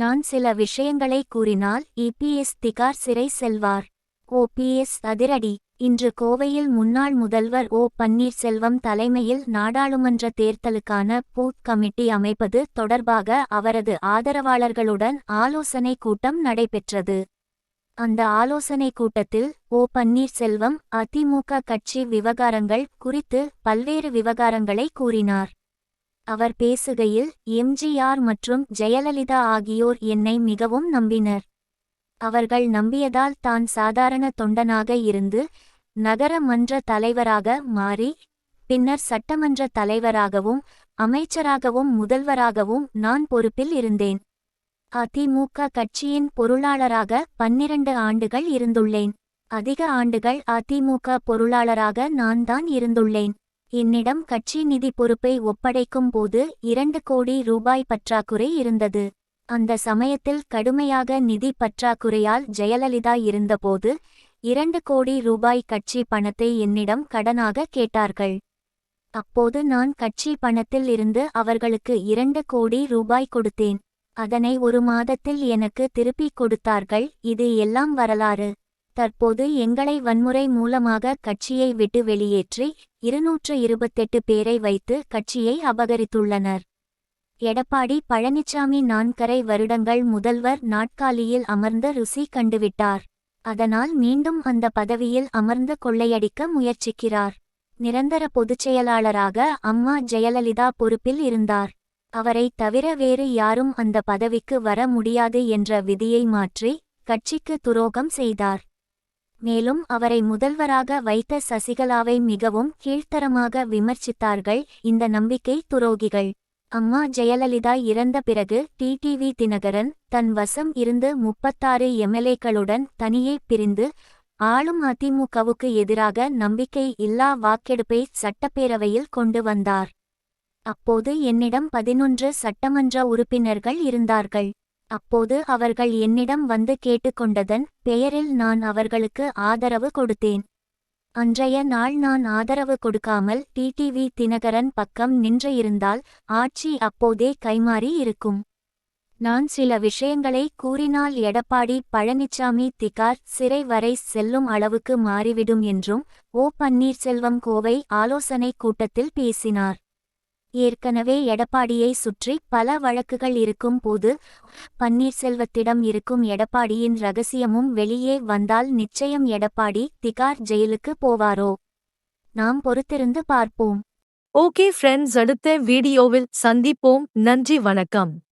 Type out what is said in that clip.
நான் சில விஷயங்களை கூறினால் இபிஎஸ் திகார் சிறை செல்வார். ஓபிஎஸ் அதிரடி. இன்று கோவையில் முன்னாள் முதல்வர் ஓ. பன்னீர்செல்வம் தலைமையில் நாடாளுமன்ற தேர்தலுக்கான பூத் கமிட்டி அமைப்பது தொடர்பாக அவரது ஆதரவாளர்களுடன் ஆலோசனை கூட்டம் நடைபெற்றது. அந்த ஆலோசனை கூட்டத்தில் ஓ. பன்னீர்செல்வம் அதிமுக கட்சி விவகாரங்கள் குறித்து பல்வேறு விவகாரங்களை கூறினார். அவர் பேசுகையில் எம்ஜிஆர் மற்றும் ஜெயலலிதா ஆகியோர் என்னை மிகவும் நம்பினர். அவர்கள் நம்பியதால் தான் சாதாரண தொண்டனாக இருந்து நகர மன்ற தலைவராக மாறி பின்னர் சட்டமன்ற தலைவராகவும் அமைச்சராகவும் முதல்வராகவும் நான் பொறுப்பில் இருந்தேன். அதிமுக கட்சியின் பொருளாளராக பன்னிரண்டு ஆண்டுகள் இருந்துள்ளேன். அதிக ஆண்டுகள் அதிமுக பொருளாளராக நான் தான் இருந்துள்ளேன். என்னிடம் கட்சி நிதி பொறுப்பை ஒப்படைக்கும் போது இரண்டு கோடி ரூபாய் பற்றாக்குறை இருந்தது. அந்த சமயத்தில் கடுமையாக நிதி பற்றாக்குறையால் ஜெயலலிதா இருந்தபோது இரண்டு கோடி ரூபாய் கட்சி பணத்தை என்னிடம் கடனாக கேட்டார்கள். அப்போது நான் கட்சி பணத்தில் இருந்து அவர்களுக்கு இரண்டு கோடி ரூபாய் கொடுத்தேன். அதனை ஒரு மாதத்தில் எனக்கு திருப்பிக் கொடுத்தார்கள். இது எல்லாம் வரலாறு. தற்போது எங்களை வன்முறை மூலமாக கட்சியை விட்டு வெளியேற்றி இருநூற்று இருபத்தெட்டு பேரை வைத்து கட்சியை அபகரித்துள்ளனர். எடப்பாடி பழனிசாமி நான்கரை வருடங்கள் முதல்வர் நாட்காலியில் அமர்ந்த ருசி கண்டுவிட்டார். அதனால் மீண்டும் அந்த பதவியில் அமர்ந்து கொள்ளையடிக்க முயற்சிக்கிறார். நிரந்தர பொதுச்செயலாளராக அம்மா ஜெயலலிதா பொறுப்பில் இருந்தார். அவரை தவிர வேறு யாரும் அந்த பதவிக்கு வர முடியாது என்ற விதியை மாற்றி கட்சிக்கு துரோகம் செய்தார். மேலும் அவரை முதல்வராக வைத்த சசிகலாவை மிகவும் கீழ்த்தரமாக விமர்சித்தார்கள் இந்த நம்பிக்கை துரோகிகள். அம்மா ஜெயலலிதா இறந்த பிறகு டிடிவி தினகரன் தன் வசம் இருந்து முப்பத்தாறு எம்எல்ஏக்களுடன் தனியே பிரிந்து ஆளும் அதிமுகவுக்கு எதிராக நம்பிக்கை இல்லா வாக்கெடுப்பை சட்டப்பேரவையில் கொண்டு வந்தார். அப்போது என்னிடம் பதினொன்று சட்டமன்ற உறுப்பினர்கள் இருந்தார்கள். அப்போது அவர்கள் என்னிடம் வந்து கேட்டுக்கொண்டதன் பெயரில் நான் அவர்களுக்கு ஆதரவு கொடுத்தேன். அன்றைய நாள் நான் ஆதரவு கொடுக்காமல் டிடிவி தினகரன் பக்கம் நின்று இருந்தால் ஆட்சி அப்போதே கைமாறி இருக்கும். நான் சில விஷயங்களை கூறினால் எடப்பாடி பழனிசாமி திகார் சிறை வரை செல்லும் அளவுக்கு மாறிவிடும் என்றும் ஓ பன்னீர்செல்வம் கோவை ஆலோசனை கூட்டத்தில் பேசினார். ஏற்கனவே எடப்பாடியை சுற்றி பல வழக்குகள் இருக்கும் போது பன்னீர்செல்வத்திடம் இருக்கும் எடப்பாடியின் ரகசியமும் வெளியே வந்தால் நிச்சயம் எடப்பாடி திகார் ஜெயிலுக்கு போவாரோ? நாம் பொறுத்திருந்து பார்ப்போம். ஓகே ஃப்ரெண்ட்ஸ் அடுத்த வீடியோவில் சந்திப்போம். நன்றி வணக்கம்.